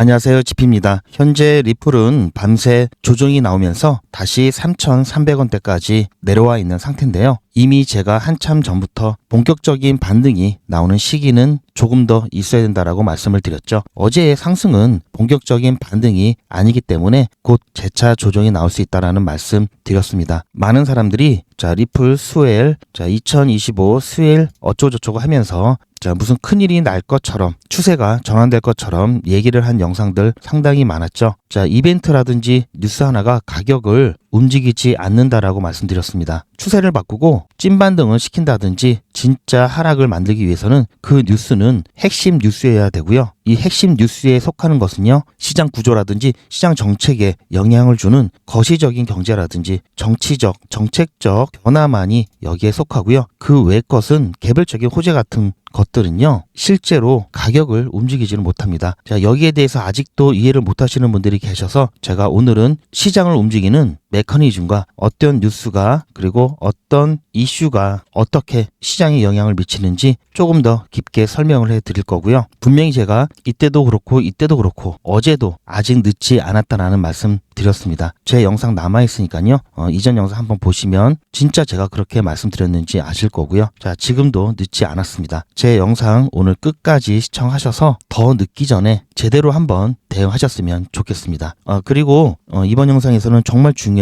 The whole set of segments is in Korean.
안녕하세요. 지피입니다. 현재 리플은 밤새 조정이 나오면서 다시 3,300원대까지 내려와 있는 상태인데요. 이미 제가 한참 전부터 본격적인 반등이 나오는 시기는 조금 더 있어야 된다라고 말씀을 드렸죠. 어제의 상승은 본격적인 반등이 아니기 때문에 곧 재차 조정이 나올 수 있다라는 말씀 드렸습니다. 많은 사람들이 자 리플 스웰 자2025 스웰 어쩌고저쩌고 하면서 자, 무슨 큰일이 날 것처럼 추세가 전환될 것처럼 얘기를 한 영상들 상당히 많았죠. 자, 이벤트라든지 뉴스 하나가 가격을 움직이지 않는다라고 말씀드렸습니다. 추세를 바꾸고 찐반등을 시킨다든지 진짜 하락을 만들기 위해서는 그 뉴스는 핵심 뉴스여야 되고요. 이 핵심 뉴스에 속하는 것은요. 시장 구조라든지 시장 정책에 영향을 주는 거시적인 경제라든지 정치적, 정책적 변화만이 여기에 속하고요. 그 외 것은 개별적인 호재 같은 것들은요, 실제로 가격을 움직이지는 못합니다. 자, 여기에 대해서 아직도 이해를 못 하시는 분들이 계셔서 제가 오늘은 시장을 움직이는 메커니즘과 어떤 뉴스가 그리고 어떤 이슈가 어떻게 시장에 영향을 미치는지 조금 더 깊게 설명을 해 드릴 거고요. 분명히 제가 이때도 그렇고 이때도 그렇고 어제도 아직 늦지 않았다라는 말씀 드렸습니다. 제 영상 남아 있으니까요. 어, 이전 영상 한번 보시면 진짜 제가 그렇게 말씀드렸는지 아실 거고요. 자, 지금도 늦지 않았습니다. 제 영상 오늘 끝까지 시청하셔서 더 늦기 전에 제대로 한번 대응하셨으면 좋겠습니다. 어, 그리고 어, 이번 영상에서는 정말 중요한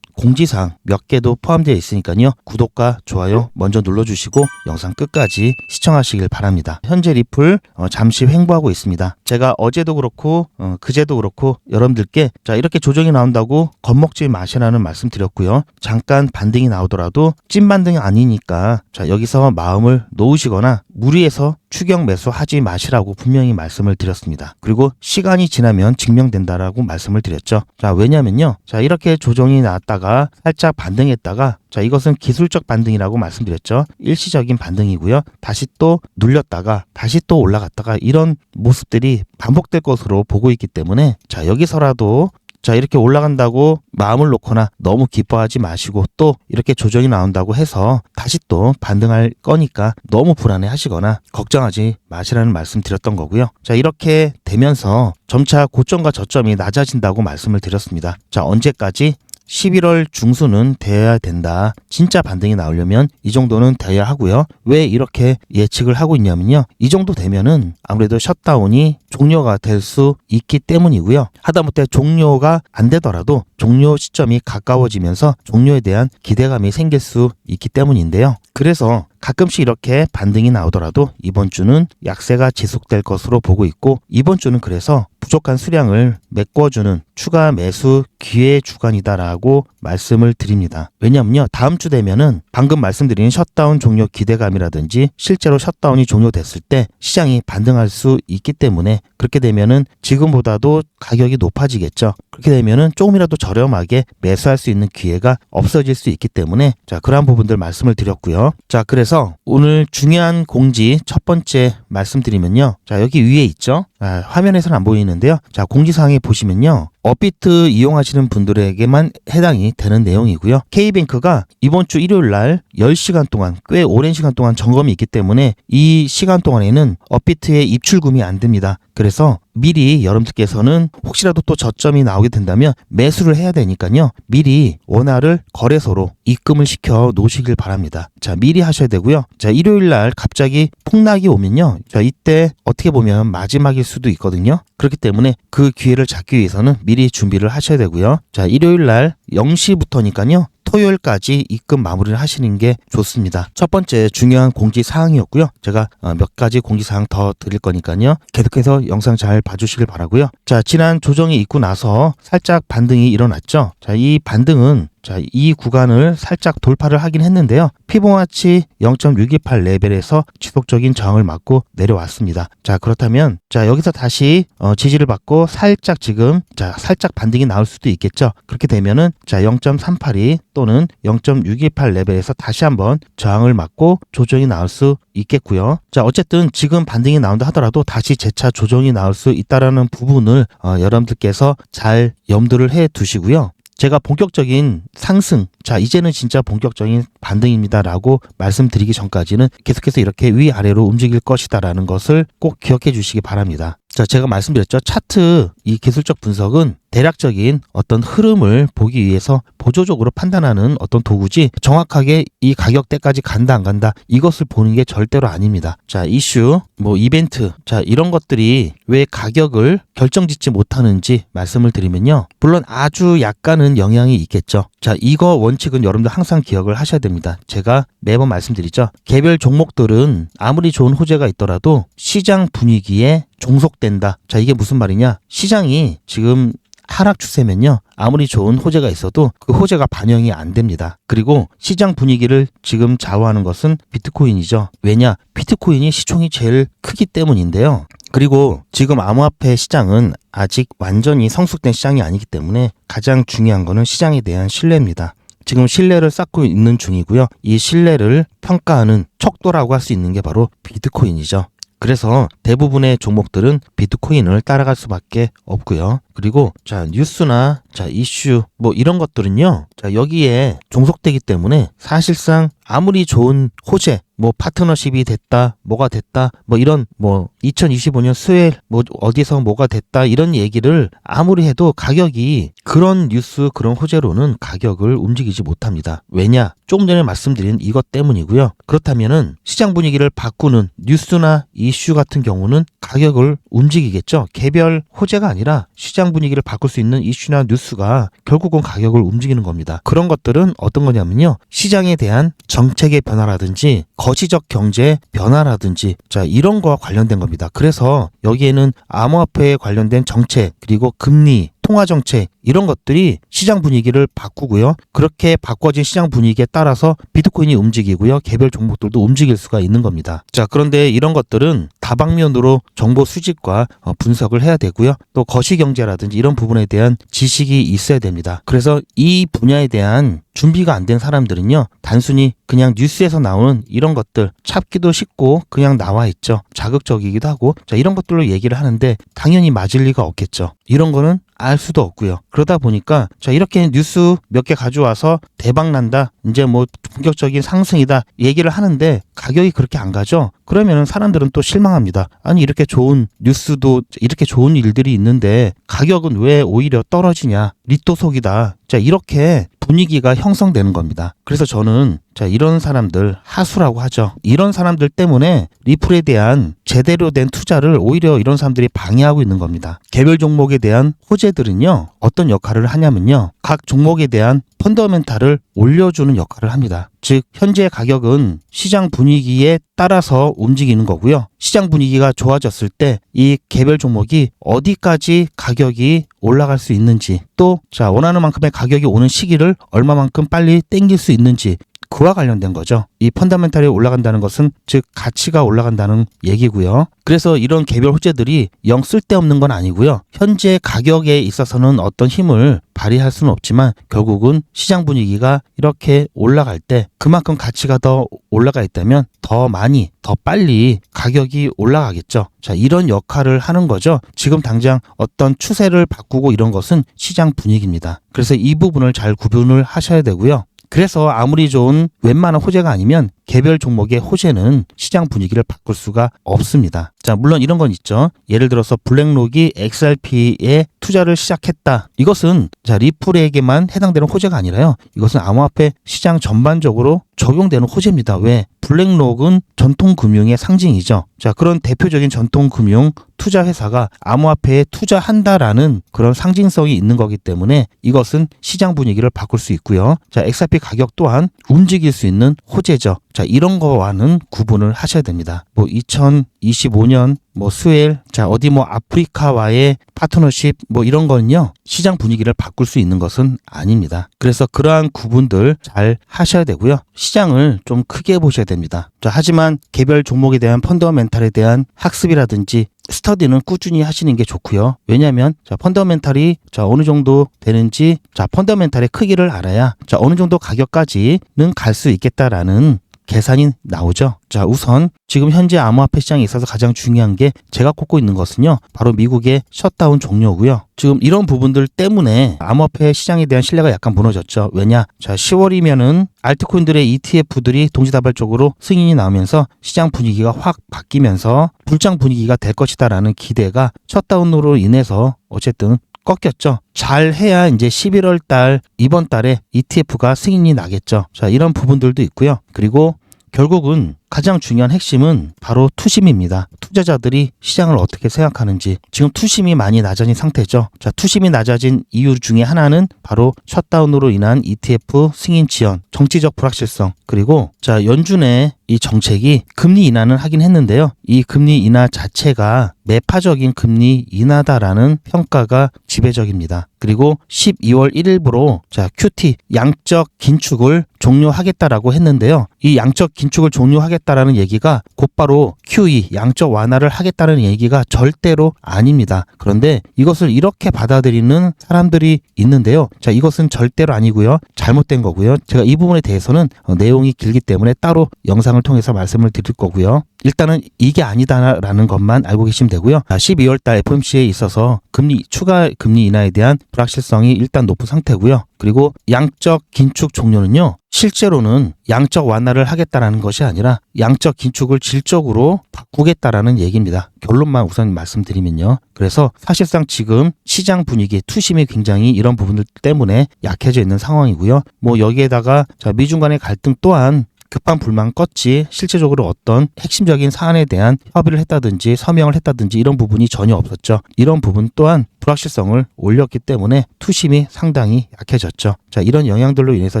공지사항 몇 개도 포함되어 있으니까요. 구독과 좋아요 먼저 눌러주시고 영상 끝까지 시청하시길 바랍니다. 현재 리플 어, 잠시 횡보하고 있습니다. 제가 어제도 그렇고 어, 그제도 그렇고 여러분들께 자 이렇게 조정이 나온다고 겁먹지 마시라는 말씀 드렸고요. 잠깐 반등이 나오더라도 찐 반등이 아니니까 자 여기서 마음을 놓으시거나 무리해서 추격 매수하지 마시라고 분명히 말씀을 드렸습니다. 그리고 시간이 지나면 증명된다라고 말씀을 드렸죠. 자, 왜냐면요. 자, 이렇게 조정이 나왔다가 살짝 반등했다가 자, 이것은 기술적 반등이라고 말씀드렸죠. 일시적인 반등이고요. 다시 또 눌렸다가 다시 또 올라갔다가 이런 모습들이 반복될 것으로 보고 있기 때문에 자, 여기서라도 자, 이렇게 올라간다고 마음을 놓거나 너무 기뻐하지 마시고 또 이렇게 조정이 나온다고 해서 다시 또 반등할 거니까 너무 불안해 하시거나 걱정하지 마시라는 말씀 드렸던 거고요. 자, 이렇게 되면서 점차 고점과 저점이 낮아진다고 말씀을 드렸습니다. 자, 언제까지 11월 중순은 돼야 된다. 진짜 반등이 나오려면 이 정도는 돼야 하고요. 왜 이렇게 예측을 하고 있냐면요. 이 정도 되면은 아무래도 셧다운이 종료가 될 수 있기 때문이고요. 하다못해 종료가 안 되더라도 종료 시점이 가까워지면서 종료에 대한 기대감이 생길 수 있기 때문인데요. 그래서 가끔씩 이렇게 반등이 나오더라도 이번 주는 약세가 지속될 것으로 보고 있고 이번 주는 그래서 부족한 수량을 메꿔주는 추가 매수 기회 주간이다라고 말씀을 드립니다. 왜냐면요. 다음 주 되면은 방금 말씀드린 셧다운 종료 기대감이라든지 실제로 셧다운이 종료됐을 때 시장이 반등할 수 있기 때문에 그렇게 되면은 지금보다도 가격이 높아지겠죠. 그렇게 되면은 조금이라도 저렴하게 매수할 수 있는 기회가 없어질 수 있기 때문에 자, 그러한 부분들 말씀을 드렸고요. 자, 그래서 오늘 중요한 공지 첫 번째 말씀드리면요. 자, 여기 위에 있죠? 아, 화면에서는 안 보이는데요. 자, 공지사항에 보시면요. 업비트 이용하시는 분들에게만 해당이 되는 내용이고요. K뱅크가 이번 주 일요일 날 10시간 동안 꽤 오랜 시간 동안 점검이 있기 때문에 이 시간 동안에는 업비트의 입출금이 안 됩니다. 그래서 미리 여러분들께서는 혹시라도 또 저점이 나오게 된다면 매수를 해야 되니까요. 미리 원화를 거래소로 입금을 시켜 놓으시길 바랍니다. 자, 미리 하셔야 되고요. 자, 일요일 날 갑자기 폭락이 오면요. 자, 이때 어떻게 보면 마지막일 수도 있거든요. 그렇기 때문에 그 기회를 잡기 위해서는 미리 준비를 하셔야 되고요. 자, 일요일 날 0시부터니까요. 토요일까지 입금 마무리를 하시는 게 좋습니다. 첫 번째 중요한 공지 사항이었고요. 제가 어, 몇 가지 공지 사항 더 드릴 거니까요. 계속해서 영상 잘 봐주시길 바라고요. 자, 지난 조정이 있고 나서 살짝 반등이 일어났죠. 자, 이 반등은 자, 이 구간을 살짝 돌파를 하긴 했는데요. 피보나치 0.628 레벨에서 지속적인 저항을 맞고 내려왔습니다. 자, 그렇다면 자, 여기서 다시 어, 지지를 받고 살짝 지금 자, 살짝 반등이 나올 수도 있겠죠. 그렇게 되면은 자, 0.382 또는 0.628 레벨에서 다시 한번 저항을 맞고 조정이 나올 수 있겠고요. 자, 어쨌든 지금 반등이 나온다 하더라도 다시 재차 조정이 나올 수 있다라는 부분을 어, 여러분들께서 잘 염두를 해 두시고요. 제가 본격적인 상승, 자, 이제는 진짜 본격적인 반등입니다라고 말씀드리기 전까지는 계속해서 이렇게 위아래로 움직일 것이다라는 것을 꼭 기억해 주시기 바랍니다. 자, 제가 말씀드렸죠. 차트 이 기술적 분석은 대략적인 어떤 흐름을 보기 위해서 보조적으로 판단하는 어떤 도구지 정확하게 이 가격대까지 간다 안 간다 이것을 보는 게 절대로 아닙니다. 자, 이슈, 뭐 이벤트, 자, 이런 것들이 왜 가격을 결정짓지 못하는지 말씀을 드리면요. 물론 아주 약간은 영향이 있겠죠. 자, 이거 원칙은 여러분들 항상 기억을 하셔야 됩니다. 제가 매번 말씀드리죠. 개별 종목들은 아무리 좋은 호재가 있더라도 시장 분위기에 종속된다. 자, 이게 무슨 말이냐? 시장이 지금 하락 추세면요. 아무리 좋은 호재가 있어도 그 호재가 반영이 안 됩니다. 그리고 시장 분위기를 지금 좌우하는 것은 비트코인이죠. 왜냐? 비트코인이 시총이 제일 크기 때문인데요. 그리고 지금 암호화폐 시장은 아직 완전히 성숙된 시장이 아니기 때문에 가장 중요한 거는 시장에 대한 신뢰입니다. 지금 신뢰를 쌓고 있는 중이고요. 이 신뢰를 평가하는 척도라고 할 수 있는 게 바로 비트코인이죠. 그래서 대부분의 종목들은 비트코인을 따라갈 수밖에 없고요. 그리고 자 뉴스나 자 이슈 뭐 이런 것들은요. 자 여기에 종속되기 때문에 사실상 아무리 좋은 호재 뭐 파트너십이 됐다 뭐가 됐다 뭐 이런 뭐 2025년 수요일 뭐 어디서 뭐가 됐다 이런 얘기를 아무리 해도 가격이 그런 뉴스 그런 호재로는 가격을 움직이지 못합니다. 왜냐? 조금 전에 말씀드린 이것 때문이고요. 그렇다면은 시장 분위기를 바꾸는 뉴스나 이슈 같은 경우는 가격을 움직이겠죠. 개별 호재가 아니라 시장 분위기를 바꿀 수 있는 이슈나 뉴스가 결국은 가격을 움직이는 겁니다. 그런 것들은 어떤 거냐면요. 시장에 대한 정책의 변화라든지 거시적 경제 변화라든지 자 이런 거와 관련된 겁니다. 그래서 여기에는 암호화폐에 관련된 정책 그리고 금리 통화 정책 이런 것들이 시장 분위기를 바꾸고요. 그렇게 바꿔진 시장 분위기에 따라서 비트코인이 움직이고요. 개별 종목들도 움직일 수가 있는 겁니다. 자, 그런데 이런 것들은 다방면으로 정보 수집과 어, 분석을 해야 되고요. 또 거시 경제라든지 이런 부분에 대한 지식이 있어야 됩니다. 그래서 이 분야에 대한 준비가 안 된 사람들은요, 단순히 그냥 뉴스에서 나오는 이런 것들 찾기도 쉽고 그냥 나와 있죠. 자극적이기도 하고, 자, 이런 것들로 얘기를 하는데 당연히 맞을 리가 없겠죠. 이런 거는 알 수도 없고요. 그러다 보니까 자 이렇게 뉴스 몇 개 가져와서 대박 난다. 이제 뭐 본격적인 상승이다. 얘기를 하는데 가격이 그렇게 안 가죠. 그러면은 사람들은 또 실망합니다. 아니 이렇게 좋은 뉴스도 이렇게 좋은 일들이 있는데 가격은 왜 오히려 떨어지냐? 리토 속이다. 자 이렇게 분위기가 형성되는 겁니다. 그래서 저는 자 이런 사람들 하수라고 하죠. 이런 사람들 때문에 리플에 대한 제대로 된 투자를 오히려 이런 사람들이 방해하고 있는 겁니다. 개별 종목에 대한 호재들은요 어떤 역할을 하냐면요 각 종목에 대한 펀더멘탈을 올려주는 역할을 합니다. 즉 현재 가격은 시장 분위기에 따라서 움직이는 거고요. 시장 분위기가 좋아졌을 때 이 개별 종목이 어디까지 가격이 올라갈 수 있는지 또 자 원하는 만큼의 가격이 오는 시기를 얼마만큼 빨리 땡길 수 있는지 그와 관련된 거죠. 이 펀더멘탈이 올라간다는 것은 즉 가치가 올라간다는 얘기고요. 그래서 이런 개별 호재들이 영 쓸데없는 건 아니고요. 현재 가격에 있어서는 어떤 힘을 발휘할 수는 없지만 결국은 시장 분위기가 이렇게 올라갈 때 그만큼 가치가 더 올라가 있다면 더 많이 더 빨리 가격이 올라가겠죠. 자, 이런 역할을 하는 거죠. 지금 당장 어떤 추세를 바꾸고 이런 것은 시장 분위기입니다. 그래서 이 부분을 잘 구분을 하셔야 되고요. 그래서 아무리 좋은 웬만한 호재가 아니면 개별 종목의 호재는 시장 분위기를 바꿀 수가 없습니다. 자, 물론 이런 건 있죠. 예를 들어서 블랙록이 XRP에 투자를 시작했다. 이것은 자, 리플에게만 해당되는 호재가 아니라요. 이것은 암호화폐 시장 전반적으로 적용되는 호재입니다. 왜? 블랙록은 전통 금융의 상징이죠. 자, 그런 대표적인 전통 금융 투자 회사가 암호화폐에 투자한다라는 그런 상징성이 있는 거기 때문에 이것은 시장 분위기를 바꿀 수 있고요. 자, XRP 가격 또한 움직일 수 있는 호재죠. 자, 이런 거와는 구분을 하셔야 됩니다. 뭐 2025년 뭐 수엘, 자, 어디 뭐 아프리카와의 파트너십 뭐 이런 거는요. 시장 분위기를 바꿀 수 있는 것은 아닙니다. 그래서 그러한 구분들 잘 하셔야 되고요. 시장을 좀 크게 보셔야 됩니다. 자, 하지만 개별 종목에 대한 펀더멘탈에 대한 학습이라든지 스터디는 꾸준히 하시는 게 좋고요. 왜냐하면 자 펀더멘탈이 자 어느 정도 되는지 자 펀더멘탈의 크기를 알아야 자 어느 정도 가격까지는 갈 수 있겠다라는 계산이 나오죠. 자, 우선 지금 현재 암호화폐 시장에 있어서 가장 중요한 게 제가 꼽고 있는 것은요. 바로 미국의 셧다운 종료고요. 지금 이런 부분들 때문에 암호화폐 시장에 대한 신뢰가 약간 무너졌죠. 왜냐? 자, 10월이면은 알트코인들의 ETF들이 동시다발적으로 승인이 나오면서 시장 분위기가 확 바뀌면서 불장 분위기가 될 것이다라는 기대가 셧다운으로 인해서 어쨌든 꺾였죠. 잘 해야 이제 11월 달 이번 달에 ETF가 승인이 나겠죠. 자, 이런 부분들도 있고요. 그리고 결국은 가장 중요한 핵심은 바로 투심입니다. 투자자들이 시장을 어떻게 생각하는지 지금 투심이 많이 낮아진 상태죠. 자, 투심이 낮아진 이유 중에 하나는 바로 셧다운으로 인한 ETF 승인 지연, 정치적 불확실성, 그리고 자, 연준의 이 정책이 금리 인하는 하긴 했는데요. 이 금리 인하 자체가 매파적인 금리 인하다라는 평가가 지배적입니다. 그리고 12월 1일부로 자, QT 양적 긴축을 종료하겠다라고 했는데요. 이 양적 긴축을 종료하겠 다라는 얘기가 곧바로 QE 양적 완화를 하겠다는 얘기가 절대로 아닙니다. 그런데 이것을 이렇게 받아들이는 사람들이 있는데요. 자, 이것은 절대로 아니고요. 잘못된 거고요. 제가 이 부분에 대해서는 어, 내용이 길기 때문에 따로 영상을 통해서 말씀을 드릴 거고요. 일단은 이게 아니다라는 것만 알고 계시면 되고요. 12월 달 FOMC에 있어서 금리 추가 금리 인하에 대한 불확실성이 일단 높은 상태고요. 그리고 양적 긴축 종료는요. 실제로는 양적 완화를 하겠다라는 것이 아니라 양적 긴축을 질적으로 바꾸겠다라는 얘기입니다. 결론만 우선 말씀드리면요. 그래서 사실상 지금 시장 분위기, 투심이 굉장히 이런 부분들 때문에 약해져 있는 상황이고요. 뭐 여기에다가 자 미중 간의 갈등 또한 급한 불만 껐지 실제적으로 어떤 핵심적인 사안에 대한 협의를 했다든지 서명을 했다든지 이런 부분이 전혀 없었죠. 이런 부분 또한 불확실성을 올렸기 때문에 투심이 상당히 약해졌죠. 자, 이런 영향들로 인해서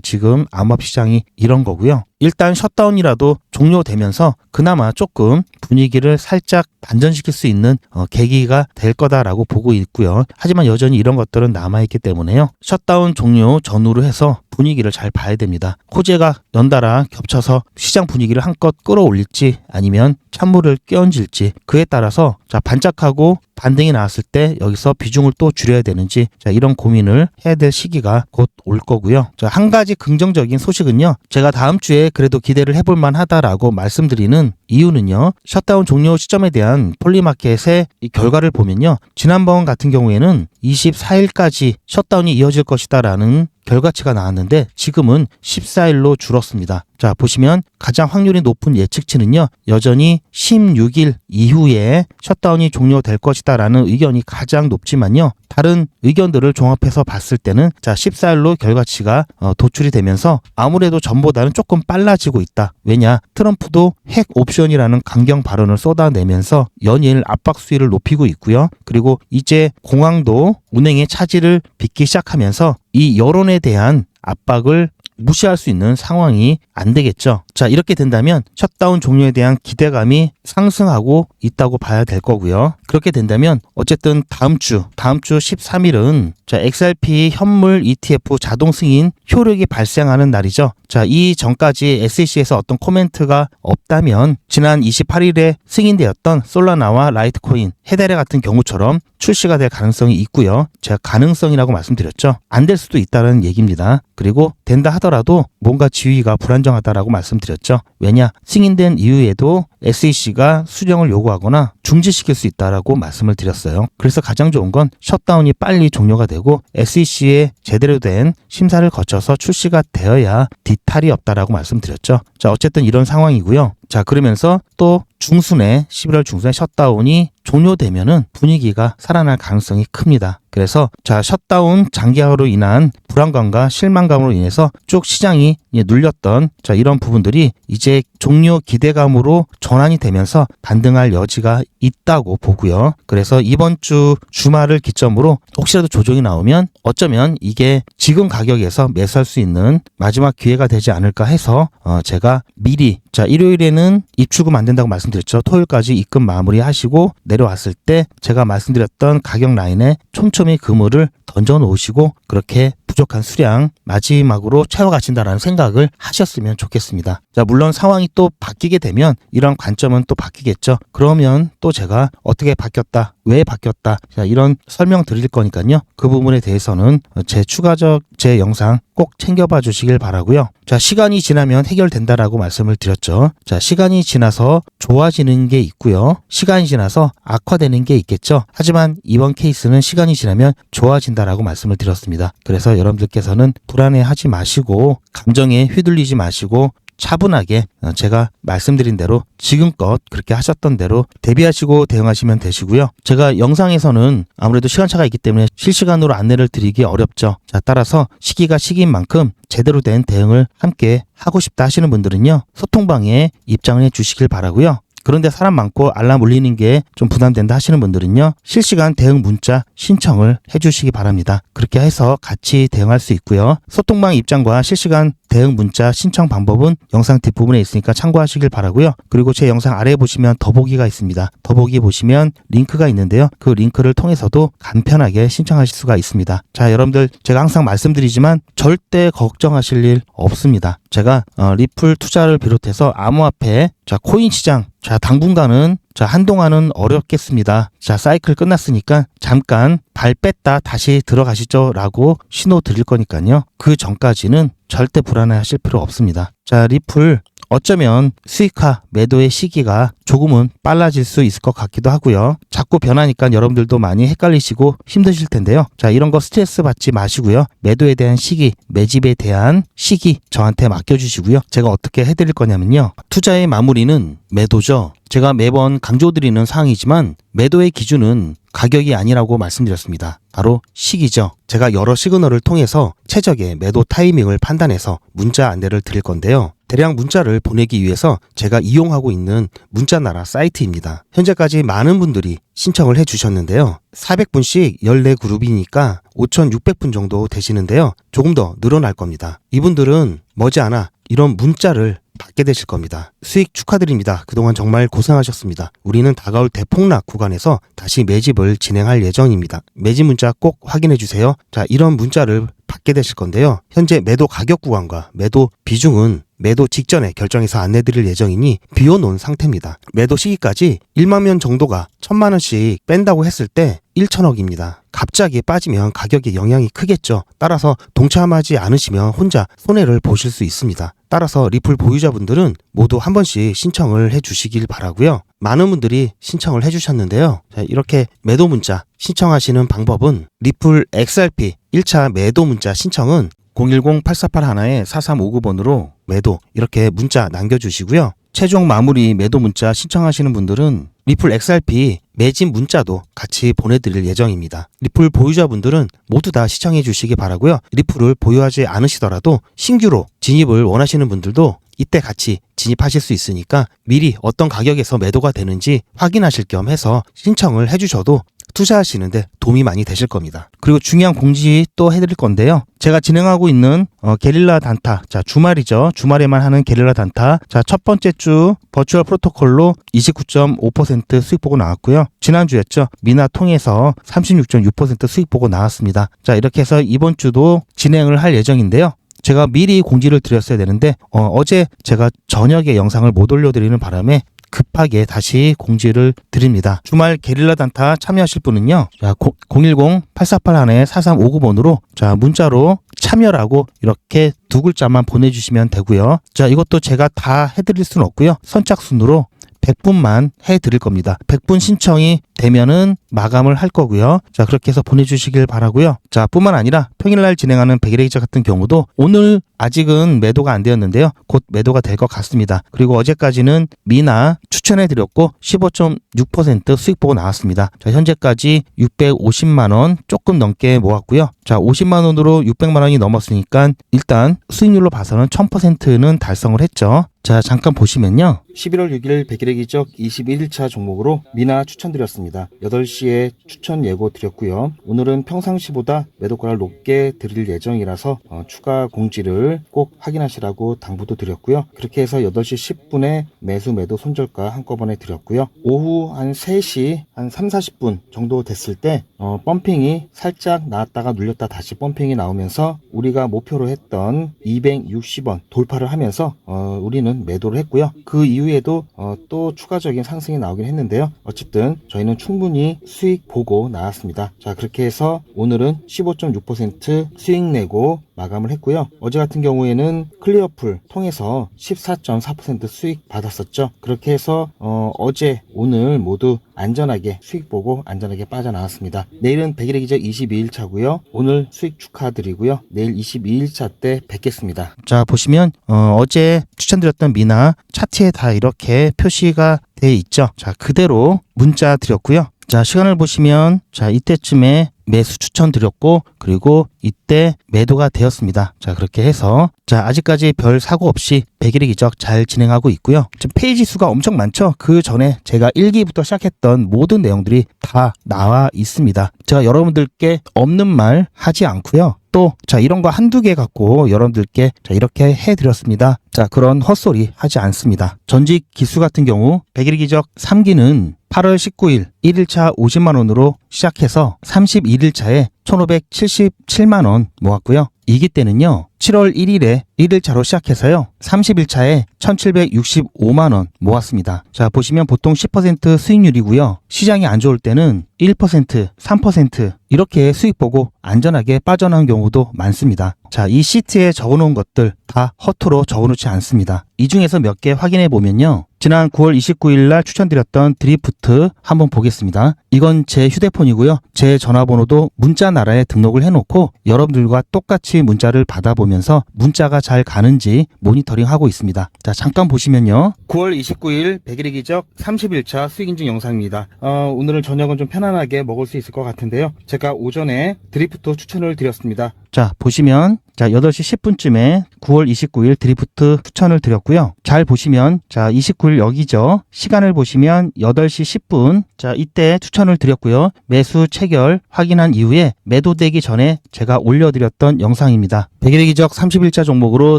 지금 암호화 시장이 이런 거고요. 일단 셧다운이라도 종료되면서 그나마 조금 분위기를 살짝 반전시킬 수 있는 어, 계기가 될 거다라고 보고 있고요. 하지만 여전히 이런 것들은 남아있기 때문에요. 셧다운 종료 전후로 해서 분위기를 잘 봐야 됩니다. 호재가 연달아 겹쳐서 시장 분위기를 한껏 끌어올릴지 아니면 찬물을 끼얹을지 그에 따라서 자 반짝하고 반등이 나왔을 때 여기서 비중을 또 줄여야 되는지 자 이런 고민을 해야 될 시기가 곧 올 거고요. 자 한 가지 긍정적인 소식은요. 제가 다음 주에 그래도 기대를 해볼 만하다라고 말씀드리는 이유는요. 셧다운 종료 시점에 대한 폴리마켓의 이 결과를 보면요. 지난번 같은 경우에는 24일까지 셧다운이 이어질 것이다라는 결과치가 나왔는데 지금은 14일로 줄었습니다. 자, 보시면 가장 확률이 높은 예측치는요. 여전히 16일 이후에 셧다운이 종료될 것이다라는 의견이 가장 높지만요. 다른 의견들을 종합해서 봤을 때는 자, 14일로 결과치가 어, 도출이 되면서 아무래도 전보다는 조금 빨라지고 있다. 왜냐? 트럼프도 핵 옵션이라는 강경 발언을 쏟아내면서 연일 압박 수위를 높이고 있고요. 그리고 이제 공항도 운행의 차질을 빚기 시작하면서 이 여론에 대한 압박을 무시할 수 있는 상황이 안 되겠죠. 자, 이렇게 된다면 셧다운 종료에 대한 기대감이 상승하고 있다고 봐야 될 거고요. 그렇게 된다면 어쨌든 다음 주, 다음 주 13일은 자, XRP 현물 ETF 자동 승인 효력이 발생하는 날이죠. 자, 이 전까지 SEC에서 어떤 코멘트가 없다면 지난 28일에 승인되었던 솔라나와 라이트코인, 헤데레 같은 경우처럼 출시가 될 가능성이 있고요. 제가 가능성이라고 말씀드렸죠. 안 될 수도 있다는 얘기입니다. 그리고 된다 하더라도 뭔가 지위가 불안정 하다라고 말씀드렸죠. 왜냐? 승인된 이후에도 SEC가 수정을 요구하거나 중지시킬 수 있다라고 말씀을 드렸어요. 그래서 가장 좋은 건 셧다운이 빨리 종료가 되고 SEC의 제대로 된 심사를 거쳐서 출시가 되어야 뒤탈이 없다라고 말씀드렸죠. 자, 어쨌든 이런 상황이고요. 자, 그러면서 또 중순에 11월 중순에 셧다운이 종료되면은 분위기가 살아날 가능성이 큽니다. 그래서 자 셧다운 장기화로 인한 불안감과 실망감으로 인해서 쭉 시장이 눌렸던 자 이런 부분들이 이제 종료 기대감으로 전환이 되면서 반등할 여지가 있다고 보고요. 그래서 이번 주 주말을 기점으로 혹시라도 조정이 나오면 어쩌면 이게 지금 가격에서 매수할 수 있는 마지막 기회가 되지 않을까 해서 어 제가 미리 자 일요일에는 입출금 안 된다고 말씀드렸죠. 토요일까지 입금 마무리하시고 내 려왔을 때 제가 말씀드렸던 가격 라인에 촘촘히 그물을 던져 놓으시고 그렇게 부족한 수량 마지막으로 채워가신다라는 생각을 하셨으면 좋겠습니다. 자, 물론 상황이 또 바뀌게 되면 이런 관점은 또 바뀌겠죠. 그러면 또 제가 어떻게 바뀌었다, 왜 바뀌었다, 자, 이런 설명 드릴 거니까요. 그 부분에 대해서는 제 추가적 제 영상 꼭 챙겨봐 주시길 바라고요. 자, 시간이 지나면 해결된다라고 말씀을 드렸죠. 자, 시간이 지나서 좋아지는 게 있고요. 시간이 지나서 악화되는 게 있겠죠. 하지만 이번 케이스는 시간이 지나면 좋아진다라고 말씀을 드렸습니다. 그래서 여러분들께서는 불안해하지 마시고 감정에 휘둘리지 마시고 차분하게 어, 제가 말씀드린 대로 지금껏 그렇게 하셨던 대로 대비하시고 대응하시면 되시고요. 제가 영상에서는 아무래도 시간차가 있기 때문에 실시간으로 안내를 드리기 어렵죠. 자, 따라서 시기가 시기인 만큼 제대로 된 대응을 함께 하고 싶다 하시는 분들은요. 소통방에 입장을 해 주시길 바라고요. 그런데 사람 많고 알람 울리는 게 좀 부담된다 하시는 분들은요. 실시간 대응 문자 신청을 해주시기 바랍니다. 그렇게 해서 같이 대응할 수 있고요. 소통방 입장과 실시간 대응 문자 신청 방법은 영상 뒷부분에 있으니까 참고하시길 바라고요. 그리고 제 영상 아래에 보시면 더보기가 있습니다. 더보기 보시면 링크가 있는데요. 그 링크를 통해서도 간편하게 신청하실 수가 있습니다. 자, 여러분들 제가 항상 말씀드리지만 절대 걱정하실 일 없습니다. 제가 어, 리플 투자를 비롯해서 암호화폐, 자 코인 시장, 자 당분간은 자 한동안은 어렵겠습니다. 자 사이클 끝났으니까 잠깐 발 뺐다 다시 들어가시죠 라고 신호 드릴 거니까요. 그 전까지는 절대 불안해 하실 필요 없습니다. 자 리플 어쩌면 수익화 매도의 시기가 조금은 빨라질 수 있을 것 같기도 하고요. 자꾸 변하니까 여러분들도 많이 헷갈리시고 힘드실 텐데요. 자, 이런 거 스트레스 받지 마시고요. 매도에 대한 시기, 매집에 대한 시기 저한테 맡겨주시고요. 제가 어떻게 해드릴 거냐면요. 투자의 마무리는 매도죠. 제가 매번 강조드리는 사항이지만 매도의 기준은 가격이 아니라고 말씀드렸습니다. 바로 시기죠. 제가 여러 시그널을 통해서 최적의 매도 타이밍을 판단해서 문자 안내를 드릴 건데요. 대량 문자를 보내기 위해서 제가 이용하고 있는 문자나라 사이트입니다. 현재까지 많은 분들이 신청을 해 주셨는데요. 400분씩 14그룹이니까 5,600분 정도 되시는데요. 조금 더 늘어날 겁니다. 이분들은 머지않아 이런 문자를 받게 되실 겁니다. 수익 축하드립니다. 그동안 정말 고생하셨습니다. 우리는 다가올 대폭락 구간에서 다시 매집을 진행할 예정입니다. 매집 문자 꼭 확인해 주세요. 자, 이런 문자를 받게 되실 건데요. 현재 매도 가격 구간과 매도 비중은 매도 직전에 결정해서 안내드릴 예정이니 비워놓은 상태입니다. 매도 시기까지 1만 명 정도가 1천만 원씩 뺀다고 했을 때 1천억입니다. 갑자기 빠지면 가격에 영향이 크겠죠. 따라서 동참하지 않으시면 혼자 손해를 보실 수 있습니다. 따라서 리플 보유자분들은 모두 한 번씩 신청을 해 주시길 바라고요. 많은 분들이 신청을 해 주셨는데요. 자, 이렇게 매도 문자 신청하시는 방법은 리플 XRP 1차 매도 문자 신청은 010-8481-4359번으로 매도 이렇게 문자 남겨주시고요. 최종 마무리 매도 문자 신청하시는 분들은 리플 XRP 매진 문자도 같이 보내드릴 예정입니다. 리플 보유자분들은 모두 다 시청해 주시기 바라고요. 리플을 보유하지 않으시더라도 신규로 진입을 원하시는 분들도 이때 같이 진입하실 수 있으니까 미리 어떤 가격에서 매도가 되는지 확인하실 겸 해서 신청을 해주셔도 투자하시는데 도움이 많이 되실 겁니다. 그리고 중요한 공지 또 해드릴 건데요. 제가 진행하고 있는 어, 게릴라 단타, 자 주말이죠. 주말에만 하는 게릴라 단타. 자첫 번째 주 버추얼 프로토콜로 29.5% 수익 보고 나왔고요. 지난 주였죠. 미나 통해서 36.6% 수익 보고 나왔습니다. 자 이렇게 해서 이번 주도 진행을 할 예정인데요. 제가 미리 공지를 드렸어야 되는데 어, 제 제가 저녁에 영상을 못 올려드리는 바람에 급하게 다시 공지를 드립니다. 주말 게릴라 단타 참여하실 분은요. 자, 010-8481-4359번으로 자, 문자로 참여라고 이렇게 두 글자만 보내주시면 되고요. 자, 이것도 제가 다 해드릴 수는 없고요. 선착순으로 100분만 해 드릴 겁니다. 100분 신청이 되면은 마감을 할 거고요. 자, 그렇게 해서 보내주시길 바라고요. 자, 뿐만 아니라 평일날 진행하는 백일의 기자 같은 경우도 오늘 아직은 매도가 안 되었는데요. 곧 매도가 될 것 같습니다. 그리고 어제까지는 미나 추천해 드렸고 15.6% 수익 보고 나왔습니다. 자, 현재까지 650만 원 조금 넘게 모았고요. 자, 50만 원으로 600만 원이 넘었으니까 일단 수익률로 봐서는 1000%는 달성을 했죠. 자, 잠깐 보시면요. 11월 6일 백일의 기적 21일차 종목으로 미나 추천드렸습니다. 8시에 추천 예고 드렸고요. 오늘은 평상시보다 매도가를 높게 드릴 예정이라서 어, 추가 공지를 꼭 확인하시라고 당부도 드렸고요. 그렇게 해서 8시 10분에 매수 매도 손절가 한꺼번에 드렸고요. 오후 한 3시 한 3, 40분 정도 됐을 때 어, 펌핑이 살짝 나왔다가 눌렸다 다시 펌핑이 나오면서 우리가 목표로 했던 260원 돌파를 하면서 어, 우리는 매도를 했고요. 그 이후 에도 어, 또 추가적인 상승이 나오긴 했는데요. 어쨌든 저희는 충분히 수익 보고 나왔습니다. 자 그렇게 해서 오늘은 15.6% 수익 내고 마감을 했고요. 어제 같은 경우에는 클리어풀 통해서 14.4% 수익 받았었죠. 그렇게 해서 어, 어제 오늘 모두 안전하게 수익 보고 안전하게 빠져나왔습니다. 내일은 100일의 기적 22일 차고요. 오늘 수익 축하드리고요. 내일 22일 차 때 뵙겠습니다. 자 보시면 어, 제 추천드렸던 미나 차트에 다 이렇게 표시가 돼 있죠. 자 그대로 문자 드렸고요. 자 시간을 보시면 자 이때쯤에 매수 추천드렸고 그리고 이때 매도가 되었습니다. 자 그렇게 해서 자 아직까지 별 사고 없이 100일의 기적 잘 진행하고 있고요. 지금 페이지 수가 엄청 많죠. 그 전에 제가 1기부터 시작했던 모든 내용들이 다 나와 있습니다. 제가 여러분들께 없는 말 하지 않고요. 또, 자, 이런 거 한두 개 갖고 여러분들께 자, 이렇게 해드렸습니다. 자, 그런 헛소리 하지 않습니다. 전직 기수 같은 경우, 100일 기적 3기는 8월 19일 1일차 50만원으로 시작해서 31일 차에 1577만 원 모았고요. 2기 때는요, 7월 1일에 1일차로 시작해서요, 30일차에 1765만 원 모았습니다. 자, 보시면 보통 10% 수익률이고요. 시장이 안 좋을 때는 1%, 3% 이렇게 수익 보고 안전하게 빠져나온 경우도 많습니다. 자, 이 시트에 적어 놓은 것들 다 허투루 적어 놓지 않습니다. 이 중에서 몇 개 확인해 보면요. 지난 9월 29일 날 추천드렸던 드리프트 한번 보겠습니다. 이건 제 휴대폰이고요. 제 전화번호도 문자 나라에 등록을 해놓고 여러분들과 똑같이 문자를 받아보면서 문자가 잘 가는지 모니터링 하고 있습니다. 자, 잠깐 보시면요. 9월 29일 100일의 기적 30일차 수익 인증 영상입니다. 어, 오늘은 저녁은 좀 편안하게 먹을 수 있을 것 같은데요. 제가 오전에 드리프트 추천을 드렸습니다. 자, 보시면 자, 8시 10분쯤에 9월 29일 드리프트 추천을 드렸고요. 잘 보시면 자, 29일 여기죠. 시간을 보시면 8시 10분. 자, 이때 추천을 드렸고요. 매수 체결 확인한 이후에 매도되기 전에 제가 올려드렸던 영상입니다. 100일의 기적 31자 종목으로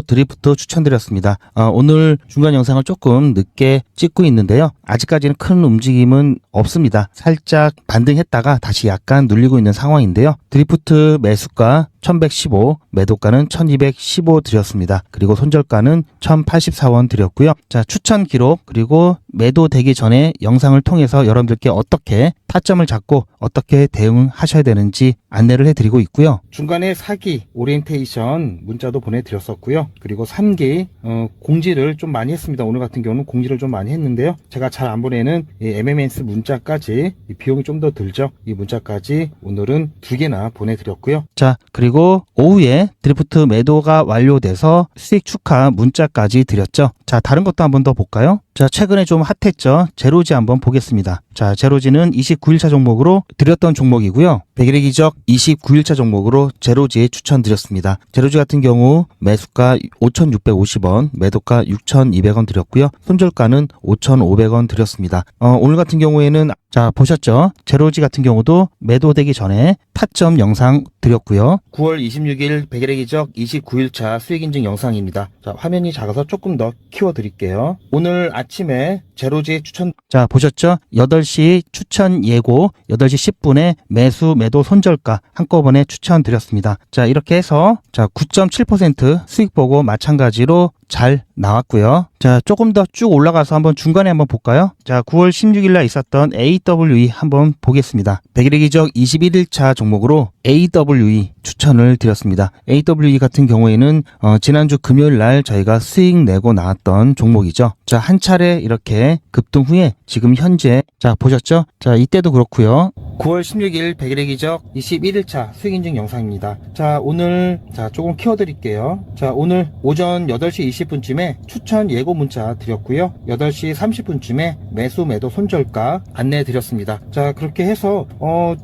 드리프트 추천드렸습니다. 어, 오늘 중간 영상을 조금 늦게 찍고 있는데요. 아직까지는 큰 움직임은 없습니다. 살짝 반등했다가 다시 약간 눌리고 있는 상황인데요. 드리프트 매수가 1115, 매도가는 1215 드렸습니다. 그리고 손절가는 1084원 드렸고요. 자, 추천 기록, 그리고 매도 되기 전에 영상을 통해서 여러분들께 어떻게 타점을 잡고 어떻게 대응하셔야 되는지 안내를 해드리고 있고요. 중간에 4기 오리엔테이션 문자도 보내드렸었고요. 그리고 3기 어, 공지를 좀 많이 했습니다. 오늘 같은 경우는 공지를 좀 많이 했는데요. 제가 잘 안 보내는 이 MMS 문자까지 이 비용이 좀 더 들죠. 이 문자까지 오늘은 두 개나 보내드렸고요. 자 그리고 오후에 드리프트 매도가 완료돼서 수익 축하 문자까지 드렸죠. 자 다른 것도 한번 더 볼까요? 자, 최근에 좀 핫했죠. 제로지 한번 보겠습니다. 자, 제로지는 29 일차 종목으로 드렸던 종목이고요. 백일의 기적 29일차 종목으로 제로지에 추천드렸습니다. 제로지 같은 경우 매수가 5,650원, 매도가 6,200원 드렸고요. 손절가는 5,500원 드렸습니다. 어, 오늘 같은 경우에는 자, 보셨죠? 제로지 같은 경우도 매도되기 전에 타점 영상 드렸고요. 9월 26일 백일의 기적 29일차 수익 인증 영상입니다. 자, 화면이 작아서 조금 더 키워 드릴게요. 오늘 아침에 제로지 추천 자, 보셨죠? 8시 추천 예고 8시 10분에 매수 매도 손절가 한꺼번에 추천드렸습니다. 자, 이렇게 해서 자, 9.7% 수익 보고 마찬가지로 잘 나왔고요. 자, 조금 더 쭉 올라가서 한번 중간에 한번 볼까요? 자, 9월 16일 날 있었던 AWE 한번 보겠습니다. 100일의 기적 21일차 종목으로 AWE 추천을 드렸습니다. AWE 같은 경우에는 어, 지난주 금요일 날 저희가 수익 내고 나왔던 종목이죠. 자, 한 차례 이렇게 급등 후에 지금 현재 자, 보셨죠? 자, 이때 도 그렇고요. 9월 16일 100일의 기적 21일차 수익 인증 영상입니다. 자, 오늘 자, 조금 키워 드릴게요. 자, 오늘 오전 8시 20분쯤에 추천 예고 문자 드렸고요. 8시 30분쯤에 매수 매도 손절가 안내 드렸습니다. 자, 그렇게 해서 어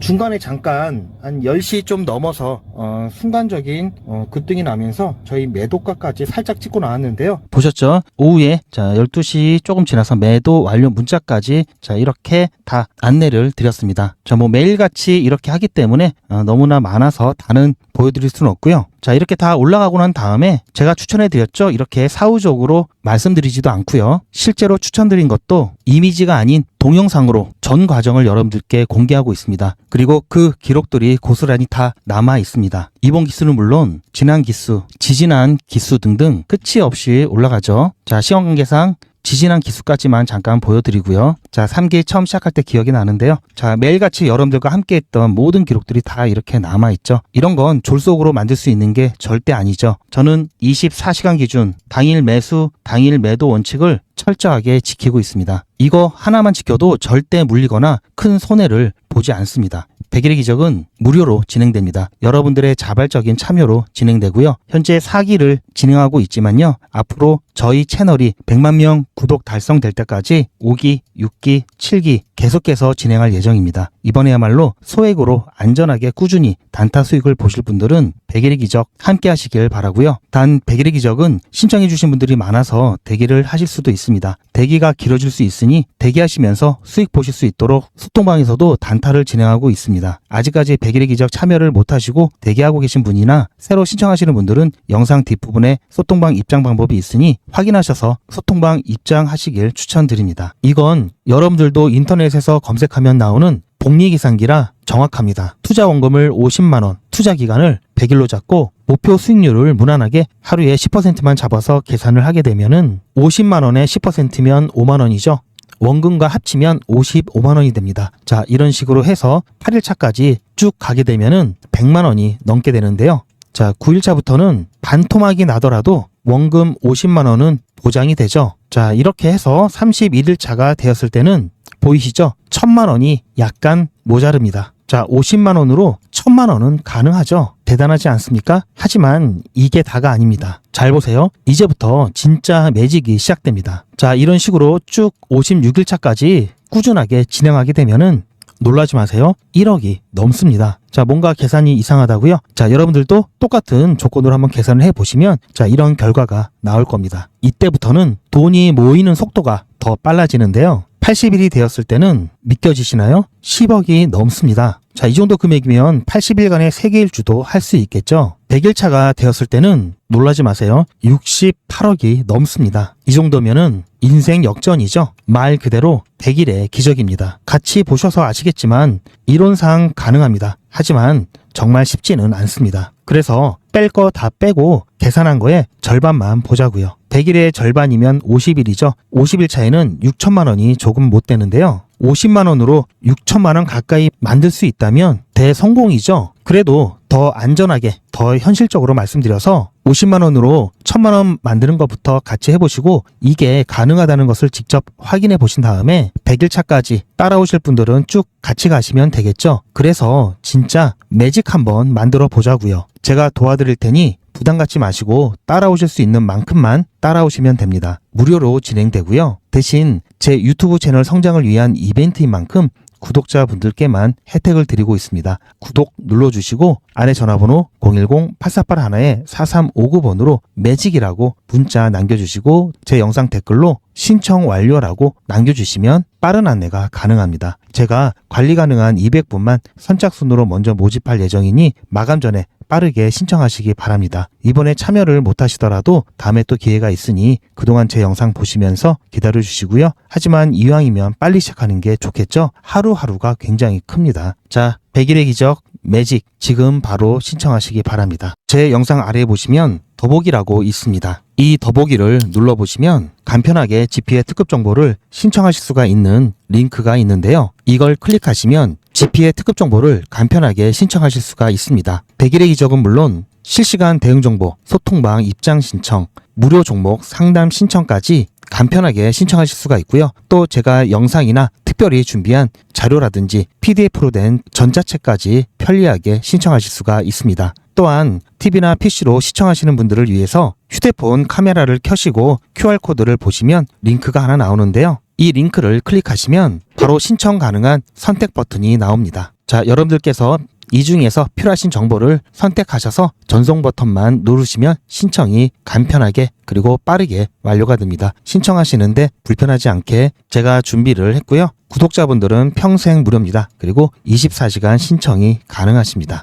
중간에 잠깐 한 10시 좀 넘어서 어, 순간적인 어, 급등이 나면서 저희 매도가까지 살짝 찍고 나왔는데요. 보셨죠? 오후에 자 12시 조금 지나서 매도 완료 문자까지 자 이렇게 다 안내를 드렸습니다. 자뭐 매일같이 이렇게 하기 때문에 어, 너무나 많아서 다는 보여드릴 수는 없고요. 자 이렇게 다 올라가고 난 다음에 제가 추천해 드렸죠. 이렇게 사후적으로 말씀드리지도 않고요. 실제로 추천드린 것도 이미지가 아닌 동영상으로 전 과정을 여러분들께 공개하고 있습니다. 그리고 그 기록들이 고스란히 다 남아 있습니다. 이번 기수는 물론 지난 기수, 지지난 기수 등등 끝이 없이 올라가죠. 자 시간 관계상 지지난 기수까지만 잠깐 보여드리고요. 자, 3기 처음 시작할 때 기억이 나는데요. 자, 매일같이 여러분들과 함께 했던 모든 기록들이 다 이렇게 남아있죠. 이런 건 졸속으로 만들 수 있는 게 절대 아니죠. 저는 24시간 기준 당일 매수, 당일 매도 원칙을 철저하게 지키고 있습니다. 이거 하나만 지켜도 절대 물리거나 큰 손해를 보지 않습니다. 백일의 기적은 무료로 진행됩니다. 여러분들의 자발적인 참여로 진행되고요. 현재 4기를 진행하고 있지만요. 앞으로 저희 채널이 100만 명 구독 달성될 때까지 5기, 6기, 7기 계속해서 진행할 예정입니다. 이번에야말로 소액으로 안전하게 꾸준히 단타 수익을 보실 분들은 백일의 기적 함께 하시길 바라고요. 단 백일의 기적은 신청해 주신 분들이 많아서 대기를 하실 수도 있습니다. 대기가 길어질 수 있으니 대기하시면서 수익 보실 수 있도록 소통방에서도 단타를 진행하고 있습니다. 아직까지 백일의 기적 참여를 못 하시고 대기하고 계신 분이나 새로 신청하시는 분들은 영상 뒷부분에 소통방 입장 방법이 있으니 확인하셔서 소통방 입장하시길 추천드립니다. 이건 여러분들도 인터넷에서 검색하면 나오는 복리기상기라 정확합니다. 투자 원금을 50만원, 투자 기간을 100일로 잡고 목표 수익률을 무난하게 하루에 10%만 잡아서 계산을 하게 되면은 50만원에 10%면 5만원이죠. 원금과 합치면 55만 원이 됩니다. 자, 이런 식으로 해서 8일차까지 쭉 가게 되면은 100만 원이 넘게 되는데요. 자, 9일차부터는 반토막이 나더라도 원금 50만 원은 보장이 되죠. 자, 이렇게 해서 31일차가 되었을 때는 보이시죠? 1000만원이 약간 모자릅니다. 자, 50만 원으로 1000만원은 가능하죠? 대단하지 않습니까? 하지만 이게 다가 아닙니다. 잘 보세요. 이제부터 진짜 매직이 시작됩니다. 자, 이런 식으로 쭉 56일차까지 꾸준하게 진행하게 되면은 놀라지 마세요. 1억이 넘습니다. 자, 뭔가 계산이 이상하다고요? 자, 여러분들도 똑같은 조건으로 한번 계산을 해 보시면 자, 이런 결과가 나올 겁니다. 이때부터는 돈이 모이는 속도가 더 빨라지는데요. 80일이 되었을 때는 믿겨지시나요? 10억이 넘습니다. 자, 이 정도 금액이면 80일간의 세계 일주도 할 수 있겠죠? 100일 차가 되었을 때는 놀라지 마세요. 68억이 넘습니다. 이 정도면은 인생 역전이죠. 말 그대로 100일의 기적입니다. 같이 보셔서 아시겠지만 이론상 가능합니다. 하지만 정말 쉽지는 않습니다. 그래서 뺄 거 다 빼고 계산한 거에 절반만 보자고요. 100일의 절반이면 50일이죠. 50일 차에는 6천만 원이 조금 못 되는데요. 50만 원으로 6천만 원 가까이 만들 수 있다면 대성공이죠. 그래도 더 안전하게, 더 현실적으로 말씀드려서 50만 원으로 1000만 원 만드는 것부터 같이 해보시고 이게 가능하다는 것을 직접 확인해 보신 다음에 100일 차까지 따라오실 분들은 쭉 같이 가시면 되겠죠. 그래서 진짜 매직 한번 만들어 보자고요. 제가 도와드릴 테니 부담 갖지 마시고 따라오실 수 있는 만큼만 따라오시면 됩니다. 무료로 진행되고요. 대신 제 유튜브 채널 성장을 위한 이벤트인 만큼 구독자분들께만 혜택을 드리고 있습니다. 구독 눌러주시고 안에 전화번호 010-8481-4359번으로 매직이라고 문자 남겨주시고 제 영상 댓글로 신청 완료라고 남겨주시면 빠른 안내가 가능합니다. 제가 관리 가능한 200분만 선착순으로 먼저 모집할 예정이니 마감 전에 빠르게 신청하시기 바랍니다. 이번에 참여를 못 하시더라도 다음에 또 기회가 있으니 그동안 제 영상 보시면서 기다려 주시고요. 하지만 이왕이면 빨리 시작하는 게 좋겠죠? 하루하루가 굉장히 큽니다. 자, 100일의 기적 매직 지금 바로 신청하시기 바랍니다. 제 영상 아래에 보시면 더보기라고 있습니다. 이 더보기를 눌러보시면 간편하게 GP의 특급 정보를 신청하실 수가 있는 링크가 있는데요. 이걸 클릭하시면 GP의 특급 정보를 간편하게 신청하실 수가 있습니다. 100일의 기적은 물론 실시간 대응 정보, 소통방 입장 신청, 무료 종목 상담 신청까지 간편하게 신청하실 수가 있고요. 또 제가 영상이나 특별히 준비한 자료라든지 PDF로 된 전자책까지 편리하게 신청하실 수가 있습니다. 또한 TV나 PC로 시청하시는 분들을 위해서 휴대폰 카메라를 켜시고 QR코드를 보시면 링크가 하나 나오는데요. 이 링크를 클릭하시면 바로 신청 가능한 선택 버튼이 나옵니다. 자, 여러분들께서 이 중에서 필요하신 정보를 선택하셔서 전송 버튼만 누르시면 신청이 간편하게 그리고 빠르게 완료가 됩니다. 신청하시는데 불편하지 않게 제가 준비를 했고요. 구독자분들은 평생 무료입니다. 그리고 24시간 신청이 가능하십니다.